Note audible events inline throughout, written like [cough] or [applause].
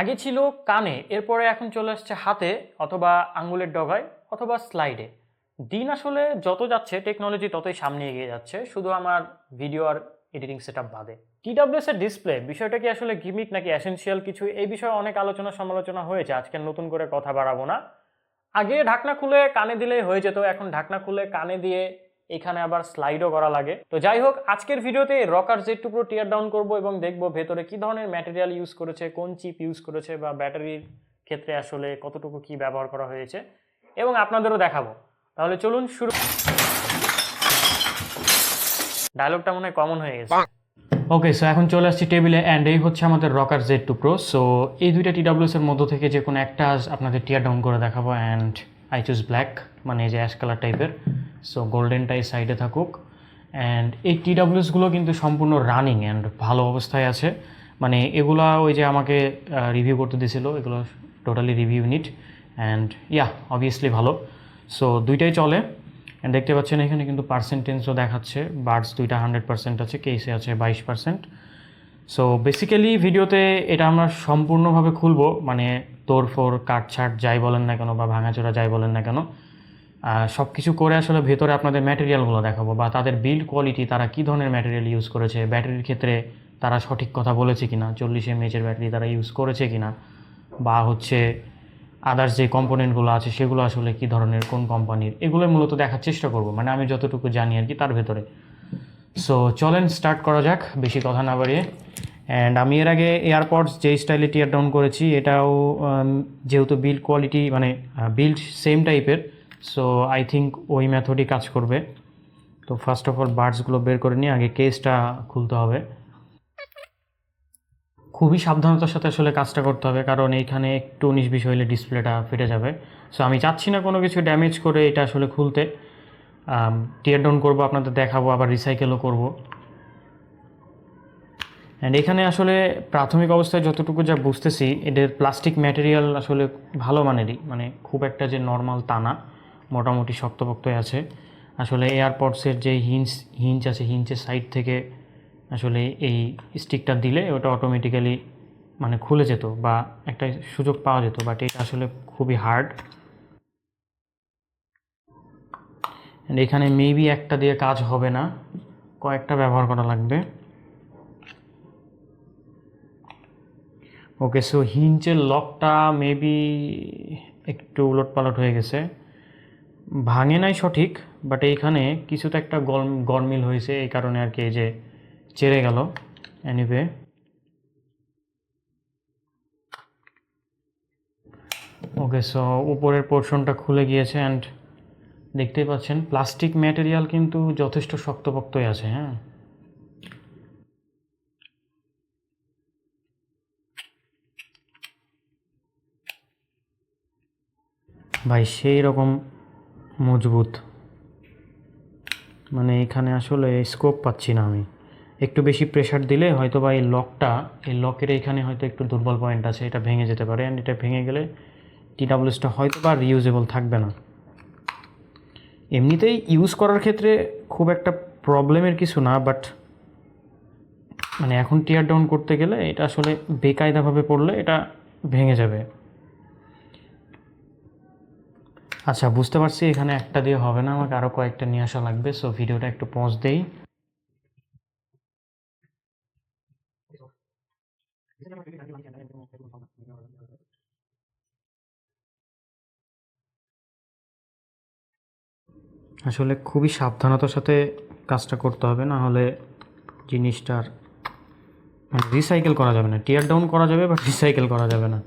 আগে ছিল কানে, এরপরে এখন চলে আসছে হাতে অথবা আঙ্গুলের ডগায় অথবা স্লাইডে। দিন আসলে যত যাচ্ছে টেকনোলজি ততই সামনে এগিয়ে যাচ্ছে, শুধু আমার ভিডিও আর এডিটিং সেট আপ বাদে। টিডাব্লিউএস এর ডিসপ্লে বিষয়টা কি আসলে গিমিক নাকি এসেনশিয়াল কিছু? এই বিষয়ে অনেক আলোচনা সমালোচনা হয়েছে, আজকে নতুন করে কথা বাড়াবো না। আগে ঢাকনা খুলে কানে দিলেই হয়ে যেত, এখন ঢাকনা খুলে কানে দিয়ে এখানে আবার স্লাইডও করা লাগে। তো যাই হোক, আজকের ভিডিওতে Rocker Z two pro tear down করব এবং দেখব ভেতরে কি ধরনের ম্যাটেরিয়াল ইউজ করেছে, কোন চিপ ইউজ করেছে বা ব্যাটারির ক্ষেত্রে আসলে কতটুকু কি ব্যবহার করা হয়েছে এবং আপনাদেরও দেখাবো। তাহলে চলুন শুরু ডায়লগটা মনে হয় কমন হয়ে গেছে। ওকে সো এখন চলে আসছি টেবিলে অ্যান্ড এই হচ্ছে আমাদের Rocker Z two pro so এই দুইটা টিডাব্লিউএস এর মধ্য থেকে যে কোনো একটা আপনাদের টিয়ার ডাউন করে দেখাবো অ্যান্ড আই চুজ ব্ল্যাক মানে যে অ্যাশ কালার টাইপের সো গোল্ডেনটাই সাইডে থাকুক. অ্যান্ড এই টিডাব্লিউএসগুলো কিন্তু সম্পূর্ণ রানিং অ্যান্ড ভালো অবস্থায় আছে। মানে এগুলা ওই যে আমাকে রিভিউ করতে দিয়েছিল এগুলো totally review unit and yeah obviously ভালো। সো দুইটাই চলে। অ্যান্ড দেখতে পাচ্ছেন এখানে কিন্তু পার্সেন্টেজও দেখাচ্ছে। বার্ডস দুইটা হান্ড্রেড পার্সেন্ট আছে কেসে আছে বাইশ পার্সেন্ট সো বেসিক্যালি ভিডিওতে এটা আমরা সম্পূর্ণভাবে খুলবো। মানে তোর ফোর কাটছাট যাই বলেন না কেন বা ভাঙাচোরা যাই বলেন না কেন। সব কিছু করে আসলে ভেতরে আপনাদের ম্যাটেরিয়ালগুলো দেখাবো বা তাদের বিল্ড কোয়ালিটি তারা কী ধরনের ম্যাটেরিয়াল ইউজ করেছে ব্যাটারির ক্ষেত্রে তারা সঠিক কথা বলেছে কিনা, চল্লিশ এমএচের ব্যাটারি তারা ইউজ করেছে কিনা, বা হচ্ছে আদার্স যে কম্পোনেন্টগুলো আছে সেগুলো আসলে কী ধরনের, কোন কোম্পানির এগুলো মূলত দেখার চেষ্টা করব মানে আমি যতটুকু জানি আর কি তার ভেতরে। সো চলেন স্টার্ট করা যাক, বেশি কথা না বাড়িয়ে। অ্যান্ড আমি এর আগে এয়ারপডস যে স্টাইলে টিয়ার ডাউন করেছি, এটাও যেহেতু বিল্ড কোয়ালিটি মানে বিল্ড সেম টাইপের সো আই থিঙ্ক ওই মেথডই কাজ করবে। তো ফার্স্ট অফ অল বার্ডসগুলো বের করে নিয়ে আগে কেসটা খুলতে হবে। খুবই সাবধানতার সাথে আসলে কাজটা করতে হবে, কারণ এইখানে একটু উনিশ বিশ হইলে ডিসপ্লেটা ফেটে যাবে। সো আমি চাচ্ছি না কোনো কিছু ড্যামেজ করে এটা আসলে খুলতে। টিয়ার ডাউন করব, আপনাদের দেখাবো, আবার রিসাইকেলও করব। অ্যান্ড এখানে আসলে প্রাথমিক অবস্থায় যতটুকু যা বুঝতেছি, এদের প্লাস্টিক ম্যাটেরিয়াল আসলে ভালো মানেরই মানে খুব একটা যে নর্মাল তা না। মোটামুটি শক্তপোক্তই আছে। আসলে এয়ারপডসের যে হিঞ্চ হিঞ্চ আছে হিঞ্চের সাইড থেকে আসলে এই স্টিকটা দিলে ওটা অটোমেটিক্যালি মানে খুলে যেত বা একটা সুযোগ পাওয়া যেত বাট এটা আসলে খুবই হার্ড এখানে মেবি একটা দিয়ে কাজ হবে না, কয়েকটা ব্যবহার করা লাগবে। ওকে সো হিঞ্চের লকটা মেবি একটু উলট পালট হয়ে গেছে। ভাঙে নাই সঠিক বাট এইখানে কিছু তো একটা গরম গরমিল হয়েছে, এই কারণে আর কি এই যে চেড়ে গেল। এনিওয়ে ওকে সো উপরের পোর্শনটা খুলে গিয়েছে অ্যান্ড দেখতেই পাচ্ছেন প্লাস্টিক ম্যাটেরিয়াল কিন্তু যথেষ্ট শক্তপোক্তই আছে হ্যাঁ। ভাই, সেই রকম মজবুত। মানে এখানে আসলে স্কোপ পাচ্ছি না আমি। একটু বেশি প্রেশার দিলে হয়তো বা এই লকটা এই লকের এইখানে হয়তো একটু দুর্বল পয়েন্ট আছে, এটা ভেঙে যেতে পারে। অ্যান্ড এটা ভেঙে গেলে টিডাব্লিউএসটা হয়তো বা রিউজেবল থাকবে না। এমনিতেই ইউজ করার ক্ষেত্রে খুব একটা প্রবলেমের কিছু না বাট মানে এখন টিয়ার ডাউন করতে গেলে এটা আসলে বেকায়দাভাবে পড়লে এটা ভেঙে যাবে। আচ্ছা বুঝতে পারছি এখানে একটা দিয়ে হবে না, আমাকে আরও কয়েকটা নিয়ে আসা লাগবে সো ভিডিওটা একটু পজ দেই। আসলে খুবই সাবধানতার সাথে কাজটা করতে হবে, না হলে জিনিসটার মানে রিসাইকেল করা যাবে না। টিয়ার ডাউন করা যাবে বাট রিসাইকেল করা যাবে না।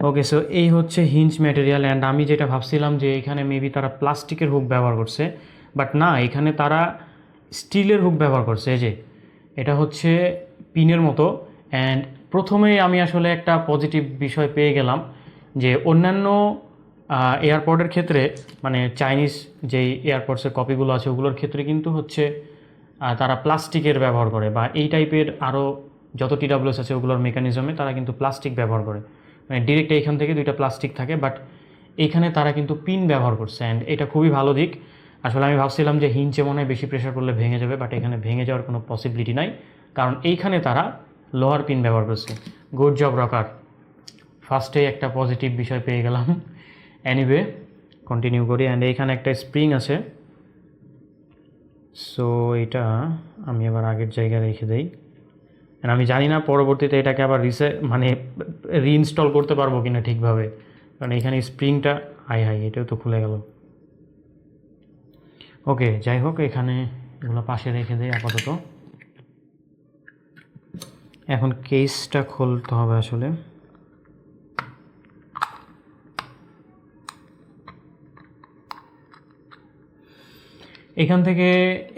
ওকে সো এই হচ্ছে হিঞ্চ ম্যাটেরিয়াল অ্যান্ড আমি যেটা ভাবছিলাম যে এখানে মেবি তারা প্লাস্টিকের হুক ব্যবহার করছে বাট না, এখানে তারা স্টিলের হুক ব্যবহার করছে যে, এটা হচ্ছে পিনের মতো অ্যান্ড প্রথমেই আমি আসলে একটা পজিটিভ বিষয় পেয়ে গেলাম যে অন্যান্য এয়ারপোর্টের ক্ষেত্রে মানে চাইনিজ যেই এয়ারপোর্টসের কপিগুলো আছে, ওগুলোর ক্ষেত্রে কিন্তু হচ্ছে তারা প্লাস্টিকের ব্যবহার করে, বা এই টাইপের আরও যত টিডাব্লিউএস আছে, ওগুলোর মেকানিজমে তারা কিন্তু প্লাস্টিক ব্যবহার করে। মানে ডিরেক্ট এইখান থেকে দুইটা প্লাস্টিক থাকে বাট এইখানে তারা কিন্তু পিন ব্যবহার করছে অ্যান্ড এটা খুবই ভালো দিক। আসলে আমি ভাবছিলাম যে হিঞ্চে মনে হয় বেশি প্রেশার করলে ভেঙে যাবে বাট এখানে ভেঙে যাওয়ার কোনো পসিবিলিটি নাই, কারণ এইখানে তারা লোহার পিন ব্যবহার করছে। গুড জব রকার ফার্স্টে একটা পজিটিভ বিষয় পেয়ে গেলাম। এনিওয়ে কন্টিনিউ করি অ্যান্ড এইখানে একটা স্প্রিং আছে। সো এটা আমি আবার আগের জায়গায় রেখে দেই। And আমি জানি না পরবর্তীতে এটাকে আবার রিসে মানে রিইনস্টল করতে পারব কিনা ঠিকভাবে। কারণ এখানে স্প্রিংটা হাই হাই, এটাও তো খুলে গেল। ওকে যাই হোক, এখানে এগুলো পাশে রেখে দেয় আপাতত। এখন কেসটা খুলতে হবে আসলে। এখান থেকে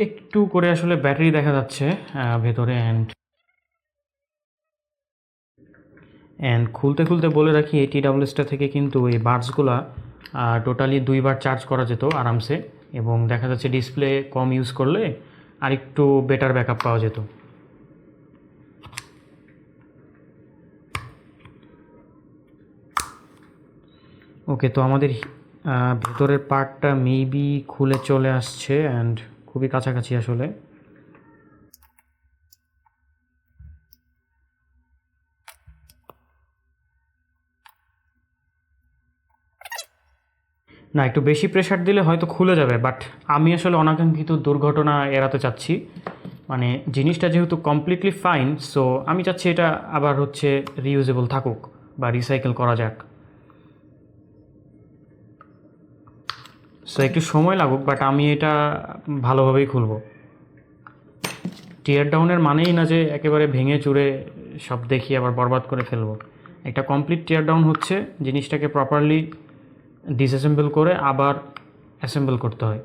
একটু করে আসলে ব্যাটারি দেখা যাচ্ছে ভেতরে অ্যান্ড অ্যান্ড খুলতে খুলতে বলে রাখি, এই টি ডাব্লিউএসটা থেকে কিন্তু এই বার্ডসগুলা টোটালি দুইবার চার্জ করা যেত আরামসে এবং দেখা যাচ্ছে ডিসপ্লে কম ইউজ করলে আর একটু বেটার ব্যাকআপ পাওয়া যেত। ওকে তো আমাদের ভেতরের পার্টটা মেবি খুলে চলে আসছে অ্যান্ড খুবই কাছাকাছি আসলে। না, একটু বেশি প্রেশার দিলে হয়তো খুলে যাবে বাট আমি আসলে অনাকাঙ্ক্ষিত দুর্ঘটনা এড়াতে চাচ্ছি। মানে জিনিসটা যেহেতু কমপ্লিটলি ফাইন সো আমি চাচ্ছি এটা আবার হচ্ছে রিউজেবল থাকুক বা রিসাইকেল করা যাক। সো একটু সময় লাগুক বাট আমি এটা ভালোভাবেই খুলব। টিয়ার ডাউনের মানেই না যে একেবারে ভেঙে চুরে সব দেখি আবার বরবাদ করে ফেলব। একটা কমপ্লিট টিয়ার ডাউন হচ্ছে, জিনিসটাকে প্রপারলি ডিসঅ্যাসেম্বল করে আবার অ্যাসেম্বল করতে হয়।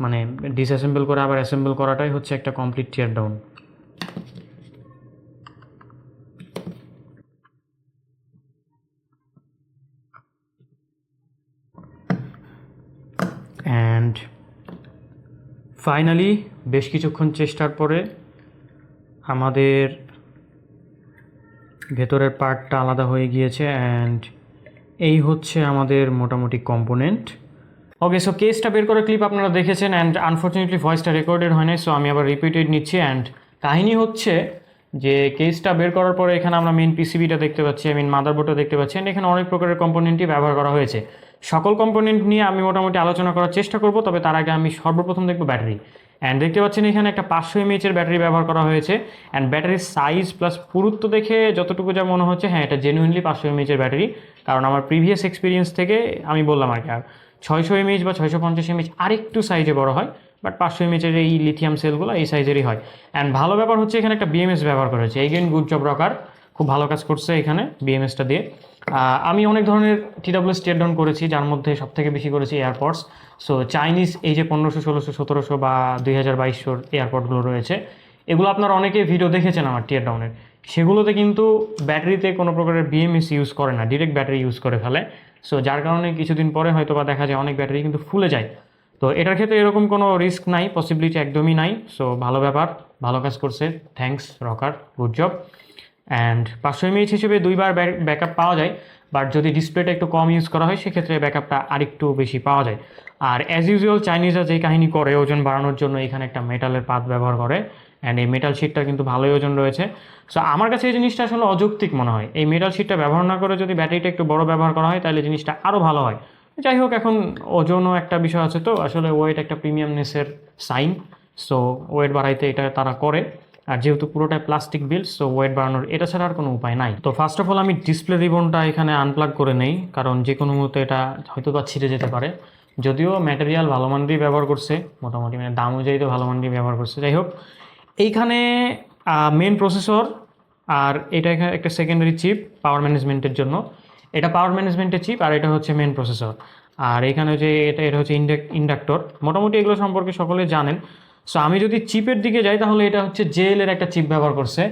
মানে ডিসঅ্যাসেম্বল করে আবার অ্যাসেম্বল করাটাই হচ্ছে একটা complete tear down and finally বেশ কিছুক্ষণ চেষ্টার পরে আমাদের ভেতরের পার্টটা আলাদা হয়ে গিয়েছে অ্যান্ড এই হচ্ছে আমাদের মোটামুটি কম্পোনেন্ট। ওকে সো কেসটা বের করে ক্লিপ আপনারা দেখেছেন অ্যান্ড আনফর্চুনেটলি ভয়েসটা রেকর্ডেড হয় নাই সো আমি আবার রিপিটেড নিচ্ছি অ্যান্ড কাহিনী হচ্ছে যে কেসটা বের করার পরে এখানে আমরা মেন পিসিবিটা দেখতে পাচ্ছি আই মিন মাদারবোর্ডটা দেখতে পাচ্ছি অ্যান্ড এখানে অনেক প্রকারের কম্পোনেন্টই ব্যবহার করা হয়েছে। সকল কম্পোনেন্ট নিয়ে আমি মোটামুটি আলোচনা করার চেষ্টা করব, তবে তার আগে আমি সর্বপ্রথম দেখব ব্যাটারি। অ্যান্ড দেখতে পাচ্ছেন এখানে একটা পাঁচশো এমএইচের ব্যাটারি ব্যবহার করা হয়েছে। অ্যান্ড ব্যাটারির সাইজ প্লাস পুরুত্ব দেখে যতটুকু যা মনে হচ্ছে হ্যাঁ এটা জেনুইনলি পাঁচশো এমএইচের ব্যাটারি। কারণ আমার প্রিভিয়াস এক্সপিরিয়েন্স থেকে আমি বললাম আর কি, আর ছয়শো এমএইচ বা ছয়শো পঞ্চাশ এমএইচ আরেকটু সাইজে বড় হয় বাট পাঁচশো এমএইচের এই লিথিয়াম সেলগুলো এই সাইজেরই হয়। অ্যান্ড ভালো ব্যাপার হচ্ছে এখানে একটা বিএমএস ব্যবহার করেছে এগেন গুড জব রকার খুব ভালো কাজ করছে এখানে বিএমএসটা দিয়ে। আমি অনেক ধরনের টিডাব্লিউ স্টেট ডাউন করেছি, যার মধ্যে সব থেকে বেশি করেছি এয়ারপডস সো চাইনিজ এই যে পনেরোশো, ষোলোশো, সতেরোশো বা দুই হাজার বাইশশোর এয়ারপডগুলো রয়েছে, এগুলো আপনার অনেকে ভিডিও দেখেছেন আমার টিয়ার ডাউনের সেগুলোতে কিন্তু ব্যাটারিতে কোনো প্রকারের বিএমএস ইউজ করে না ডিরেক্ট ব্যাটারি ইউজ করে ফেলে। সো যার কারণে কিছুদিন পরে হয়তো বা দেখা যায় অনেক ব্যাটারি কিন্তু ফুলে যায়। তো, এটার ক্ষেত্রে এরকম কোনো রিস্ক নাই পসিবিলিটি একদমই নাই। সো ভালো ব্যাপার, ভালো কাজ করছে। Thanks Rocker good job and পাঁচশো এমএইচ হিসেবে দুইবার ব্যাকআপ পাওয়া যায় বাট যদি ডিসপ্লেটা একটু কম ইউজ করা হয়, সেক্ষেত্রে ব্যাকআপটা আরেকটু বেশি পাওয়া যায়। আর অ্যাজ ইউজুয়াল চাইনিজরা যেই কাহিনী করে, ওজন বাড়ানোর জন্য এখানে একটা মেটালের পাত ব্যবহার করে অ্যান্ড এই মেটাল শিটটা কিন্তু ভালোই ওজন রয়েছে। সো আমার কাছে এই জিনিসটা আসলে অযৌক্তিক মনে হয়। এই মেটাল শিটটা ব্যবহার না করে যদি ব্যাটারিটা একটু বড় ব্যবহার করা হয়, তাহলে জিনিসটা আরও ভালো হয়। যাই হোক, এখন ওজনও একটা বিষয় আছে তো। আসলে ওয়েট একটা প্রিমিয়ামনেসের সাইন সো ওয়েট বাড়াইতে এটা তারা করে। আর যেহেতু পুরোটাই প্লাস্টিক বিল সো ওয়েট বাড়ানোর এটা ছাড়া আর কোনো উপায় নাই। তো ফার্স্ট অফ অল আমি ডিসপ্লে রিবনটা এখানে আনপ্লাগ করে নেই, কারণ যে কোনো মুহূর্তে এটা হয়তো বা ছিঁড়ে যেতে পারে। যদিও ম্যাটেরিয়াল ভালো মানেরই ব্যবহার করছে, মোটামুটি মানে দাম অনুযায়ী তো ভালো মানেরই ব্যবহার করছে। যাই হোক, এইখানে মেন প্রসেসর আর এটা এখানে একটা সেকেন্ডারি চিপ পাওয়ার ম্যানেজমেন্টের জন্য। এটা পাওয়ার ম্যানেজমেন্টের চিপ আর এটা হচ্ছে মেন প্রসেসর আর এখানে যে এটা এটা হচ্ছে ইন্ডাক ইন্ডাক্টর মোটামুটি এগুলো সম্পর্কে সকলে জানেন। সো আমি যদি চিপের দিকে যাই, তাহলে এটা হচ্ছে জেল এর একটা চিপ ব্যবহার করছে।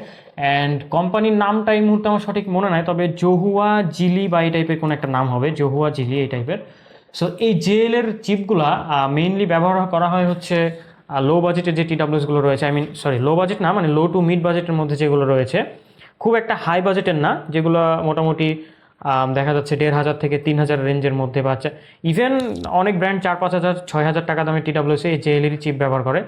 অ্যান্ড কোম্পানির নামটা এই মুহূর্তে আমার সঠিক মনে নাই, তবে জহুয়া জিলি বা এই টাইপের কোনো একটা নাম হবে, জহুয়া জিলি এই টাইপের সো এই জেএলের চিপগুলা মেইনলি ব্যবহার করা হয় হচ্ছে লো বাজেটের যে টিডাব্লিউসগুলো রয়েছে I mean sorry low budget না মানে লো টু মিড বাজেটের মধ্যে যেগুলো রয়েছে, খুব একটা হাই বাজেটের না, যেগুলো মোটামুটি দেখা যাচ্ছে দেড় হাজার থেকে তিন হাজার রেঞ্জের মধ্যে বা ইভেন অনেক ব্র্যান্ড চার পাঁচ হাজার, ছয় হাজার টাকা দামের টিডাব্লিউসি এই জেএলেরই চিপ ব্যবহার করে।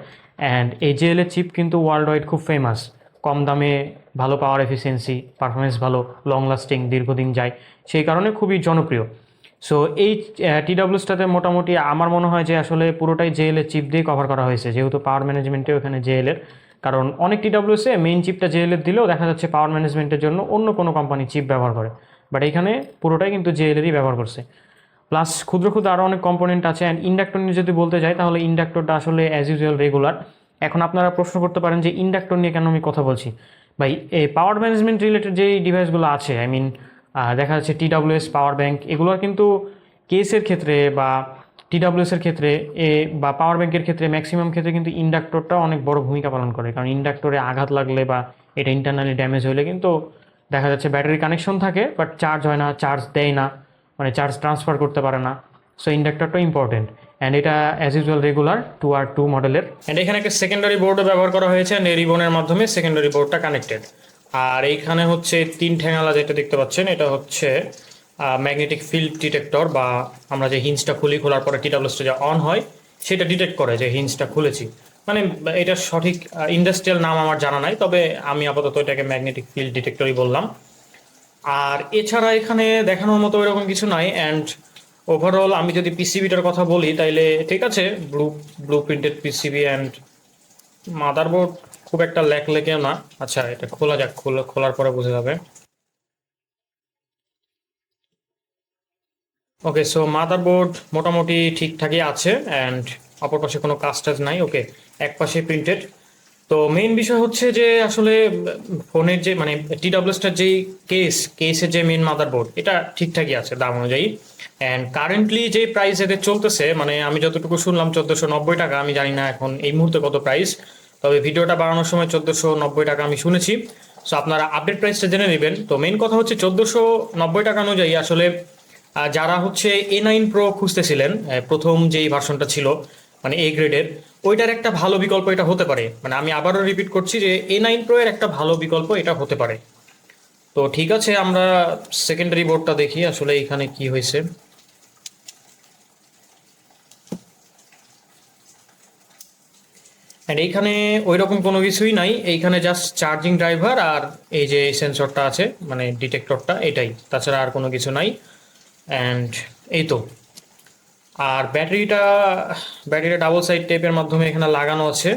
অ্যান্ড এই জেএলের চিপ কিন্তু ওয়ার্ল্ড ওয়াইড খুব ফেমাস কম দামে ভালো পাওয়ার এফিসিয়েন্সি পারফরমেন্স ভালো লং লাস্টিং দীর্ঘদিন যায়। সেই কারণে খুবই জনপ্রিয়। সো এই টিডাব্লিউসটাতে মোটামুটি আমার মনে হয় যে আসলে পুরোটাই জেএলের চিপ দিয়ে কভার করা হয়েছে। যেহেতু পাওয়ার ম্যানেজমেন্টেও এখানে জেএলের কারণ অনেক টিডাব্লিউসে মেইন চিপটা জেএলের দিলেও দেখা যাচ্ছে পাওয়ার ম্যানেজমেন্টের জন্য অন্য কোনো কোম্পানি চিপ ব্যবহার করে। বাট এখানে পুরোটাই কিন্তু জেএলেরই ব্যবহার করছে। প্লাস ক্ষুদ্র ক্ষুদ্র আরও অনেক কম্পোনেন্ট আছে অ্যান্ড ইন্ডাক্টর নিয়ে যদি বলতে যাই, তাহলে ইন্ডাক্টরটা আসলে অ্যাজ ইউজুয়াল রেগুলার এখন আপনারা প্রশ্ন করতে পারেন যে ইন্ডাক্টর নিয়ে কেন আমি কথা বলছি? ভাই, এই পাওয়ার ম্যানেজমেন্ট রিলেটেড যেই ডিভাইসগুলো আছে আই মিন দেখা যাচ্ছে টিডাব্লিউএস পাওয়ার ব্যাঙ্ক এগুলো কিন্তু কেসের ক্ষেত্রে বা টিডাব্লিউএস এর ক্ষেত্রে, এ বা পাওয়ার ব্যাংকের ক্ষেত্রে ম্যাক্সিমাম ক্ষেত্রে কিন্তু ইন্ডাক্টরটা অনেক বড় ভূমিকা পালন করে। কারণ ইন্ডাক্টরে আঘাত লাগলে বা এটা ইন্টারনালি ড্যামেজ হলে কিন্তু দেখা যাচ্ছে ব্যাটারি কানেকশন থাকে বাট চার্জ হয় না চার্জ দেয় না মানে চার্জ ট্রান্সফার করতে পারে না। সো ইন্ডাক্টরটা ইম্পর্টেন্ট অ্যান্ড এটা অ্যাজ ইউজুয়াল রেগুলার টু আর টু মডেলের অ্যান্ড এখানে একটা সেকেন্ডারি বোর্ডও ব্যবহার করা হয়েছে এই রিবনের মাধ্যমে সেকেন্ডারি বোর্ডটা কানেক্টেড আর এইখানে হচ্ছে তিন ঠ্যাঙালা যেটা দেখতে পাচ্ছেন, এটা হচ্ছে ম্যাগনেটিক ফিল্ড ডিটেক্টর বা আমরা যে হিন্সটা খুলি, খোলার পরে টিটাবলসটা যে অন হয়, সেটা ডিটেক্ট করে যে হিন্সটা খুলেছি। মানে এটা সঠিক ইন্ডাস্ট্রিয়াল নাম আমার জানা নাই, তবে আমি আপাতত এটাকে ম্যাগনেটিক ফিল্ড ডিটেক্টরই বললাম। আর এছাড়া এখানে দেখানোর মতো এরকম কিছু নাই অ্যান্ড ওভারঅল আমি যদি পিসিবিটার কথা বলি, তাইলে ঠিক আছে blue blue printed PCB and motherboard খুব একটা ল্যাক লেকেও না। আচ্ছা এটা খোলা যাক, খোলা, খোলার পরে বোঝা যাবে। ওকে সো মাদারবোর্ড মোটামুটি ঠিকঠাকই আছে অ্যান্ড অপর পাশে কোনো কাজ টাজ নাই ওকে এক পাশে প্রিন্টেড তো মেইন বিষয় হচ্ছে যে আসলে, ফোনের যে মানে টি টিডাব্লিউএসটার যেই কেস কেসের যে মেইন মাদারবোর্ড এটা ঠিকঠাকই আছে দাম অনুযায়ী। অ্যান্ড কারেন্টলি যে প্রাইস এদের চলতেছে মানে আমি যতটুকু শুনলাম চোদ্দোশো নব্বই টাকা, আমি জানি না এখন এই মুহূর্তে কত প্রাইস তবে ভিডিওটা বানানোর সময় চোদ্দোশো নব্বই টাকা আমি শুনেছি। সো আপনারা আপডেট প্রাইসটা জেনে নেবেন। তো মেইন কথা হচ্ছে চোদ্দোশো নব্বই টাকা অনুযায়ী আসলে যারা হচ্ছে এ নাইন প্রো খুঁজতেছিলেন প্রথম যেই ভার্সনটা ছিল মানে এ গ্রেডের ওইটার একটা ভালো বিকল্প এটা হতে পারে। মানে আমি আবারও রিপিট করছি যে এ নাইন প্রো এর একটা ভালো বিকল্প এটা হতে পারে। তো ঠিক আছে, আমরা সেকেন্ডারি বোর্ডটা দেখি আসলে এখানে কি হয়েছে। অ্যান্ড এইখানে ওই রকম কোনো কিছুই নাই। এইখানে জাস্ট চার্জিং ড্রাইভার আর এই যে সেন্সরটা আছে মানে ডিটেক্টরটা এটাই। তাছাড়া আর কোনো কিছু নাই। অ্যান্ড এই তো। আর ব্যাটারিটা ব্যাটারিটা ডাবল সাইড টেপের মাধ্যমে এখানে লাগানো আছে।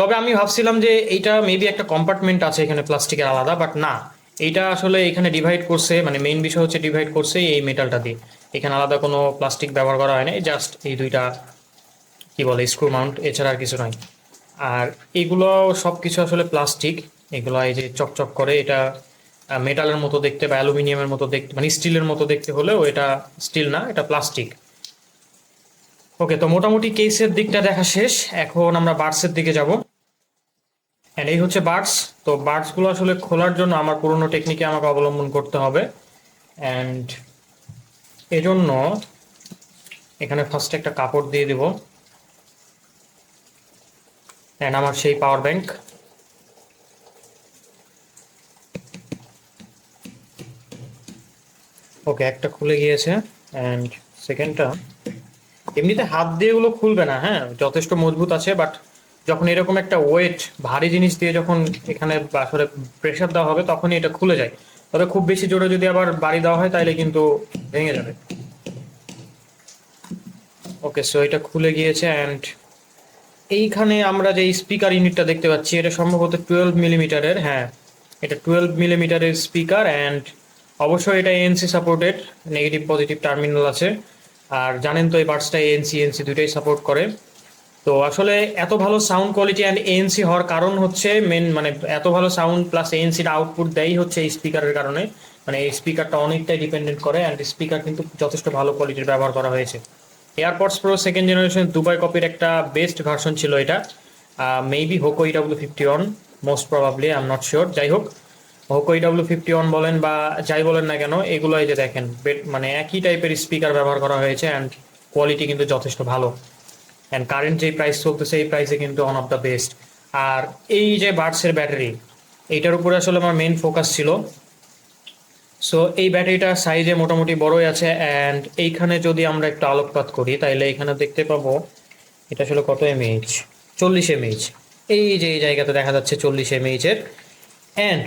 তবে আমি ভাবছিলাম যে এইটা মেবি একটা কম্পার্টমেন্ট আছে এখানে প্লাস্টিকের আলাদা বাট না। এইটা আসলে এখানে ডিভাইড করছে মানে মেইন বিষয় হচ্ছে ডিভাইড করছে এই মেটালটা দিয়ে। এখানে আলাদা কোনো প্লাস্টিক ব্যবহার করা হয় না জাস্ট এই দুইটা, কি বলে স্ক্রু মাউন্ট এছাড়া আর কিছু নয় আর এগুলো সব কিছু আসলে প্লাস্টিক এগুলো এই যে চকচক করে, এটা মেটালের মতো দেখতে বা অ্যালুমিনিয়ামের মতো দেখতে মানে স্টিলের মতো দেখতে হলেও এটা স্টিল না, এটা প্লাস্টিক ওকে তো মোটামুটি কেসের দিকটা দেখা শেষ। এখন আমরা বার্ডসের দিকে যাব। এই হচ্ছে বার্ডস তো বার্ডসগুলো আসলে খোলার জন্য আমার পুরনো টেকনিকে আমাকে অবলম্বন করতে হবে। অ্যান্ড এজন্য এখানে ফার্স্টে একটা কাপড় দিয়ে দিব। অ্যান্ড আমার সেই পাওয়ার ব্যাংক ওকে একটা খুলে গিয়েছে। অ্যান্ড সেকেন্ডটা এমনিতে হাত দিয়ে এগুলো খুলবে না হ্যাঁ? যথেষ্ট মজবুত আছে বাট যখন এরকম একটা ওয়েট ভারী জিনিস দিয়ে যখন এখানে আসলে প্রেশার দেওয়া হবে, তখনই এটা খুলে যায়। তবে খুব বেশি জোরে যদি আবার বাড়ি দেওয়া হয়, তাহলে কিন্তু ভেঙে যাবে। ওকে সো এটা খুলে গিয়েছে অ্যান্ড এইখানে আমরা যে স্পিকার ইউনিটটা দেখতে পাচ্ছি, এটা সম্ভবত টুয়েলভ মিলিমিটারের হ্যাঁ। এটা টুয়েলভ মিলিমিটারের স্পিকার অ্যান্ড অবশ্যই এটা ANC supported negative positive terminal আছে। আর জানেন তো এই বার্ডসটা এএনসি এএনসি দুটোই সাপোর্ট করে। তো আসলে এত ভালো সাউন্ড কোয়ালিটি অ্যান্ড এএনসি হওয়ার কারণ হচ্ছে মেন মানে এত ভালো সাউন্ড প্লাস এএনসির আউটপুট দেয় হচ্ছে এই স্পিকারের কারণে। মানে এই স্পিকারটা অনেকটাই ডিপেন্ডেন্ট করে অ্যান্ড স্পিকার কিন্তু যথেষ্ট ভালো কোয়ালিটির ব্যবহার করা হয়েছে। AirPods Pro second generation Dubai কপির একটা বেস্ট ভার্সন ছিল এটা। Maybe Hoco EW fifty one most probably I am not sure যাই হোক। হোকো ইডাব্লিউ ফিফটি ওয়ান বলেন বা যাই বলেন না কেন, এগুলো এই যে দেখেন মানে একই টাইপের স্পিকার ব্যবহার করা হয়েছে অ্যান্ড কোয়ালিটি কিন্তু যথেষ্ট ভালো। অ্যান্ড কারেন্ট যেই প্রাইস চলতেছে, এই প্রাইসে কিন্তু ওয়ান অফ দ্য বেস্ট আর এই যে বার্ডসের ব্যাটারি এইটার উপরে আসলে আমার মেন ফোকাস ছিল। সো এই ব্যাটারিটা সাইজে মোটামুটি বড়ই আছে অ্যান্ড এইখানে যদি আমরা একটু আলোকপাত করি তাহলে এখানে দেখতে পাবো, এটা আসলে কত এমএইচ চল্লিশ এমএইচ এই যে এই জায়গাতে দেখা যাচ্ছে চল্লিশ এমএইচের অ্যান্ড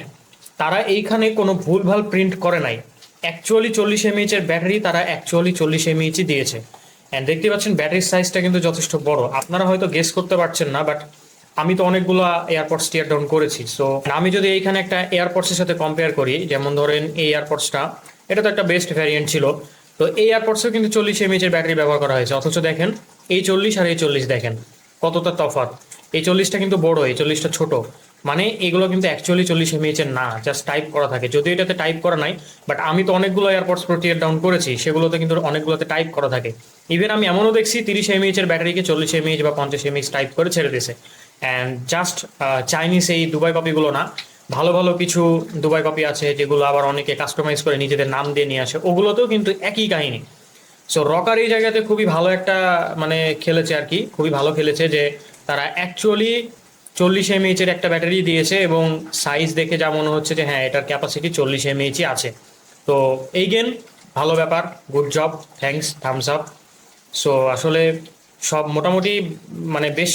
তারা এইখানে কোনো ভুলভাল প্রিন্ট করে নাই। অ্যাকচুয়ালি চল্লিশ এমএইচের ব্যাটারি তারা অ্যাকচুয়ালি চল্লিশ এমএইচই দিয়েছে। অ্যান্ড দেখতে পাচ্ছেন ব্যাটারির সাইজটা কিন্তু যথেষ্ট বড়। আপনারা হয়তো গেস করতে পারছেন না বাট আমি তো অনেকগুলো এয়ারপডস টিয়ার ডাউন করেছি। সো আমি যদি এইখানে একটা এয়ারপডসের সাথে কম্পেয়ার করি, যেমন ধরেন এই এয়ারপডসটা এটা তো একটা বেস্ট ভ্যারিয়েন্ট ছিল। তো এই এয়ারপডসেও কিন্তু চল্লিশ এমএইচের ব্যাটারি ব্যবহার করা হয়েছে। অথচ দেখেন, এই চল্লিশ আর এই চল্লিশ দেখেন, কতটা তফাৎ। এই চল্লিশটা কিন্তু বড়, এই চল্লিশটা ছোট। মানে এগুলো কিন্তু অ্যাকচুয়ালি চল্লিশ এমএইচের না জাস্ট টাইপ করা থাকে। যদিও এটাতে টাইপ করা নাই বাট আমি তো অনেকগুলো এয়ারপোর্টস প্রো টিয়ার ডাউন করেছি, সেগুলোতে কিন্তু অনেকগুলোতে টাইপ করা থাকে। ইভেন আমি এমনও দেখছি, তিরিশ এমএইচের ব্যাটারিকে চল্লিশ এমএইচ বা পঞ্চাশ এমএইচ টাইপ করে ছেড়ে দিয়েছে। অ্যান্ড জাস্ট চাইনিজ এই দুবাই কপিগুলো না, ভালো ভালো কিছু দুবাই কপি আছে, যেগুলো আবার অনেকে কাস্টমাইজ করে নিজেদের নাম দিয়ে নিয়ে আসে, ওগুলোতেও কিন্তু একই কাহিনী। সো রকার এই জায়গাতে খুবই ভালো একটা মানে খেলেছে আর কি, খুবই ভালো খেলেছে যে তারা অ্যাকচুয়ালি চল্লিশ এমএইচের একটা ব্যাটারি দিয়েছে এবং সাইজ দেখে যা মনে হচ্ছে যে হ্যাঁ এটার ক্যাপাসিটি চল্লিশ এমএইচই আছে। তো এই গেন ভালো ব্যাপার good job thanks thumbs up so আসলে সব মোটামুটি মানে বেশ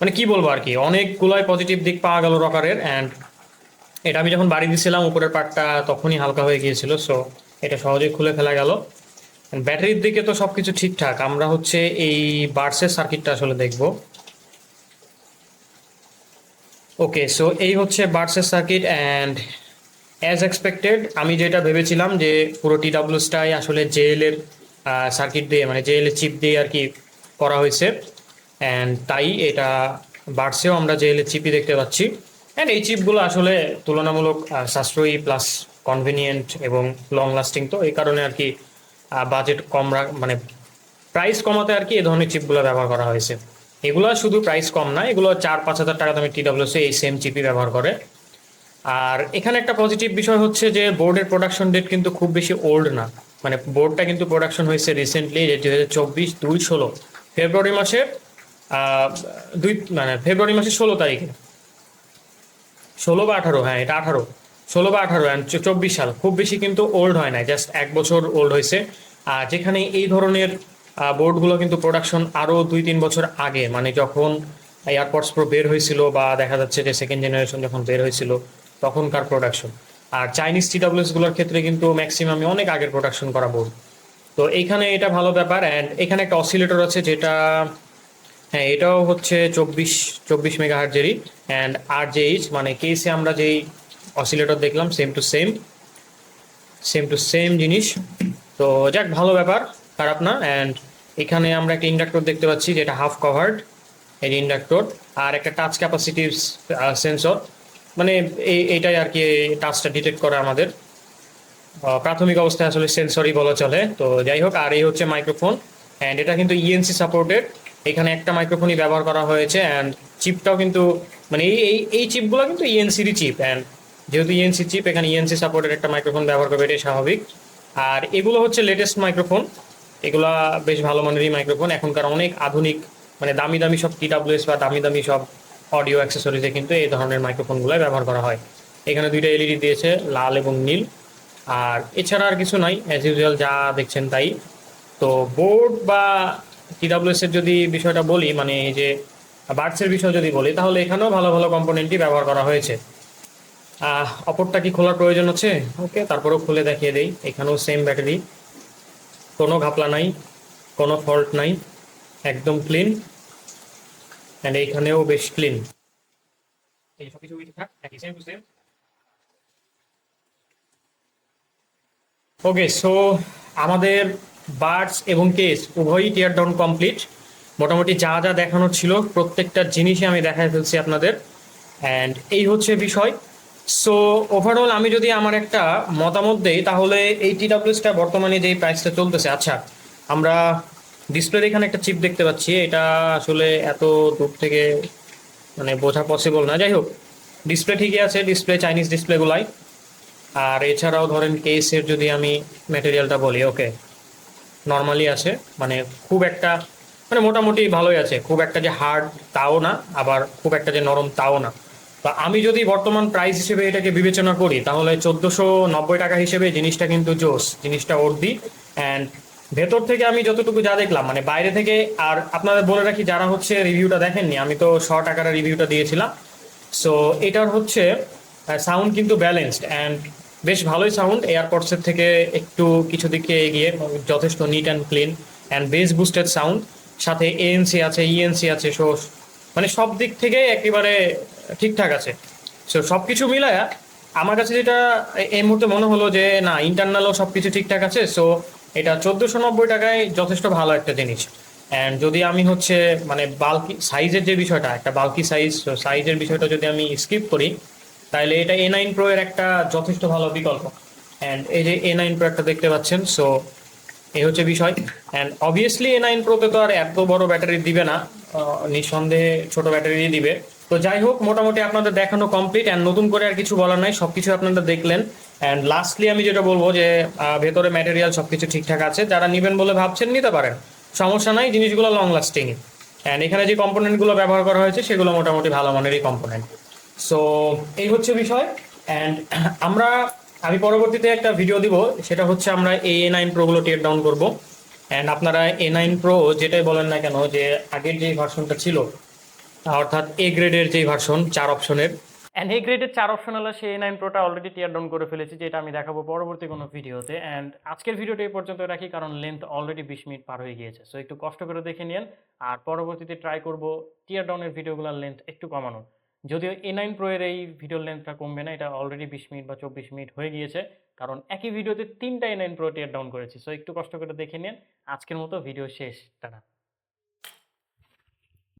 মানে কি বলব আর কি, অনেকগুলোই পজিটিভ দিক পাওয়া গেল রকারের অ্যান্ড এটা আমি যখন বাড়ি দিয়েছিলাম উপরের পার্টটা তখনই হালকা হয়ে গিয়েছিল সো এটা সহজেই খুলে ফেলা গেল। ব্যাটারির দিকে তো সব কিছু ঠিকঠাক, আমরা হচ্ছে এই বার্সের সার্কিটটা আসলে দেখব। ওকে সো এই হচ্ছে বার্সের সার্কিট অ্যান্ড অ্যাজ এক্সপেক্টেড আমি যেটা ভেবেছিলাম যে পুরো টি ডাব্লিউসটাই আসলে জেএল এর সার্কিট দিয়ে মানে জেএল চিপ দিয়ে আর কি করা হয়েছে। অ্যান্ড তাই এটা বার্সেও আমরা জেএল চিপই দেখতে পাচ্ছি। অ্যান্ড এই চিপগুলো আসলে তুলনামূলক সাশ্রয়ী প্লাস কনভিনিয়েন্ট এবং লং লাস্টিং তো। এই কারণে আর কি বাজেট কম মানে প্রাইস কমাতে আর কি এই ধরনের চিপগুলো ব্যবহার করা হয়েছে। এগুলো শুধু প্রাইস কম না, এগুলো চার, পাঁচ হাজার টাকা দামে ডাব্লিউসি এই সেম চিপি ব্যবহার করে। আর এখানে একটা পজিটিভ বিষয় হচ্ছে যে বোর্ডের প্রোডাকশন ডেট কিন্তু খুব বেশি ওল্ড না। মানে বোর্ডটা কিন্তু প্রোডাকশন হয়েছে রিসেন্টলি যেটি হাজার চব্বিশ দুই ষোলো। ফেব্রুয়ারি মাসে দুই মানে ফেব্রুয়ারি মাসের ষোলো তারিখে। ষোলো বা আঠারো হ্যাঁ এটা আঠারো। ষোলো বা আঠারো চব্বিশ সাল। খুব বেশি কিন্তু ওল্ড হয় না জাস্ট এক বছর ওল্ড হয়েছে। আর যেখানে এই ধরনের বোর্ডগুলো কিন্তু প্রোডাকশন আরও দুই তিন বছর আগে মানে যখন এয়ারপডস প্রো বের হয়েছিল বা দেখা যাচ্ছে যে সেকেন্ড জেনারেশন যখন বের হয়েছিল, তখনকার প্রোডাকশন আর চাইনিজ টি গুলোর ক্ষেত্রে কিন্তু ম্যাক্সিমামই অনেক আগের প্রোডাকশন করা বোর্ড তো এইখানে এটা ভালো ব্যাপার অ্যান্ড এখানে একটা অসিলেটর আছে যেটা হ্যাঁ এটাও হচ্ছে চব্বিশ চব্বিশ মেগা হার্জেরই অ্যান্ড আর জেইচ মানে কেসে আমরা যেই অসিলেটর দেখলাম same to same same to same জিনিস। তো যাক, ভালো ব্যাপার। খারাপ না অ্যান্ড এখানে আমরা একটা ইন্ডাক্টর দেখতে পাচ্ছি যেটা হাফ কভার্ড এই ইন্ডাক্টর আর একটা টাচ ক্যাপাসিটিভ সেন্সর মানে এই এইটাই আর কি টাচটা ডিটেক্ট করে আমাদের। প্রাথমিক অবস্থায় আসলে সেন্সরই বলা চলে, তো যাই হোক, আর এই হচ্ছে মাইক্রোফোন অ্যান্ড এটা কিন্তু ইএনসি সাপোর্টেড এখানে একটা মাইক্রোফোনই ব্যবহার করা হয়েছে অ্যান্ড চিপটাও কিন্তু মানে এই এই এই চিপগুলো কিন্তু ইএনসিরই চিপ অ্যান্ড যেহেতু ইএনসি চিপ এখানে ইএনসি সাপোর্টেড একটা মাইক্রোফোন ব্যবহার করবে, এটাই স্বাভাবিক। আর এগুলো হচ্ছে লেটেস্ট মাইক্রোফোন এগুলা বেশ ভালো মানেরই মাইক্রোফোন এখনকার অনেক আধুনিক মানে দামি দামি সব টি বা দামি দামি সব অডিও অ্যাক্সেসরিজে কিন্তু এই ধরনের মাইক্রোফোনগুলো ব্যবহার করা হয়। এখানে দুইটা এলইডি দিয়েছে, লাল এবং নীল। আর এছাড়া আর কিছু নাই অ্যাজ ইউজুয়াল যা দেখছেন তাই। তো বোর্ড বা টিডাব্লিউএস এর যদি বিষয়টা বলি মানে এই যে বার্ডসের বিষয় যদি বলি, তাহলে এখানেও ভালো ভালো কম্পোনেন্টই ব্যবহার করা হয়েছে। অপরটা কি খোলার প্রয়োজন আছে? ওকে তারপরেও খুলে দেখিয়ে দেই। এখানেও সেম ব্যাটারি কোনো ঘাপলা নাই, কোনো ফল্ট নাই, একদম ক্লিন অ্যান্ড এইখানেও বেশ ক্লিন ওকে সো আমাদের বার্ডস এবং কেস উভয়ই টিয়ার ডাউন কমপ্লিট মোটামুটি যা যা দেখানোর ছিল, প্রত্যেকটা জিনিসই আমি দেখাই ফেলছি আপনাদের। অ্যান্ড এই হচ্ছে বিষয়। সো ওভারঅল আমি যদি আমার একটা মতামত দেই, তাহলে এই টি ডাব্লিউসটা বর্তমানে যেই প্রাইসটা চলতেছে আচ্ছা আমরা ডিসপ্লের এখানে একটা চিপ দেখতে পাচ্ছি, এটা আসলে এত দূর থেকে মানে বোঝা পসিবল না। যাই হোক ডিসপ্লে ঠিকই আছে ডিসপ্লে চাইনিজ ডিসপ্লেগুলাই আর এছাড়াও ধরেন কেসের যদি আমি ম্যাটেরিয়ালটা বলি ওকে নর্মালি আছে মানে খুব একটা মানে মোটামুটি ভালোই আছে। খুব একটা যে হার্ড তাও না, আবার খুব একটা যে নরম তাও না। তো আমি যদি বর্তমান প্রাইস হিসেবে এটাকে বিবেচনা করি, তাহলে চোদ্দোশো নব্বই টাকা হিসেবে জিনিসটা কিন্তু জোস, জিনিসটা অর্দি। অ্যান্ড ভেতর থেকে আমি যতটুকু যা দেখলাম মানে বাইরে থেকে আর আপনাদের বলে রাখি, যারা হচ্ছে রিভিউটা দেখেননি, আমি তো শ টাকার রিভিউটা দিয়েছিলাম। সো এটার হচ্ছে সাউন্ড কিন্তু ব্যালেন্সড অ্যান্ড বেশ ভালোই সাউন্ড এয়ারপডসের থেকে একটু কিছু দিকে এগিয়ে, যথেষ্ট neat and clean and bass boosted sound সাথে এএনসি আছে ইএনসি আছে, সো মানে সব দিক থেকে একেবারে ঠিকঠাক আছে। সো সব কিছু মিলায়া আমার কাছে যেটা এই মুহূর্তে মনে হলো যে, না ইন্টারনালও সব কিছু ঠিকঠাক আছে সো এটা চোদ্দোশো নব্বই টাকায় যথেষ্ট ভালো একটা জিনিস। অ্যান্ড যদি আমি হচ্ছে মানে বাল্কি সাইজের যে বিষয়টা, একটা বাল্কি সাইজ সাইজের বিষয়টা যদি আমি স্কিপ করি, তাহলে এটা এ নাইন প্রো এর একটা যথেষ্ট ভালো বিকল্প। অ্যান্ড এই যে এ নাইন প্রো একটা দেখতে পাচ্ছেন সো এই হচ্ছে বিষয়। অ্যান্ড অবভিয়াসলি এ নাইন প্রোতে তো আর এত বড় ব্যাটারি দিবে না নিঃসন্দেহে ছোট ব্যাটারি দিবে। তো যাই হোক, মোটামুটি আপনাদের দেখানো কমপ্লিট অ্যান্ড নতুন করে আর কিছু বলার নাই সব কিছু আপনারা দেখলেন। অ্যান্ড লাস্টলি আমি যেটা বলব যে ভেতরে ম্যাটেরিয়াল সব কিছু ঠিকঠাক আছে। যারা নেবেন বলে ভাবছেন, নিতে পারেন। সমস্যা নাই, জিনিসগুলো লং লাস্টিং অ্যান্ড এখানে যে কম্পোনেন্টগুলো ব্যবহার করা হয়েছে, সেগুলো মোটামুটি ভালো মানেরই কম্পোনেন্ট সো এই হচ্ছে বিষয়। অ্যান্ড [clears throat] আমরা, আমি পরবর্তীতে একটা ভিডিও দিব। সেটা হচ্ছে আমরা এই এ নাইন প্রোগুলো টেক ডাউন করব। অ্যান্ড আপনারা এ নাইন প্রো যেটাই বলেন না কেন, যে আগের যে ভার্সনটা ছিল অর্থাৎ এ গ্রেডের যে ভার্সন চার অপশনের অ্যান্ড এ গ্রেডের চার অপশন হলো সেই নাইন প্রোটা অলরেডি টিয়ার ডাউন করে ফেলেছি, যেটা আমি দেখাবো পরবর্তী কোনো ভিডিওতে। অ্যান্ড আজকের ভিডিওটা এই পর্যন্ত রাখি, কারণ লেন্থ অলরেডি বিশ মিনিট পার হয়ে গিয়েছে। সো একটু কষ্ট করে দেখে নিন আর পরবর্তীতে ট্রাই করব টিয়ার ডাউনের ভিডিওগুলোর লেন্থ একটু কমানোর। যদিও এ নাইন প্রো এর এই ভিডিওর লেন্থটা কমবে না, এটা অলরেডি বিশ মিনিট বা চব্বিশ মিনিট হয়ে গিয়েছে, কারণ একই ভিডিওতে তিনটা A nine pro tear down করেছি। সো একটু কষ্ট করে দেখে নিন আজকের মতো ভিডিও শেষ, টাটা।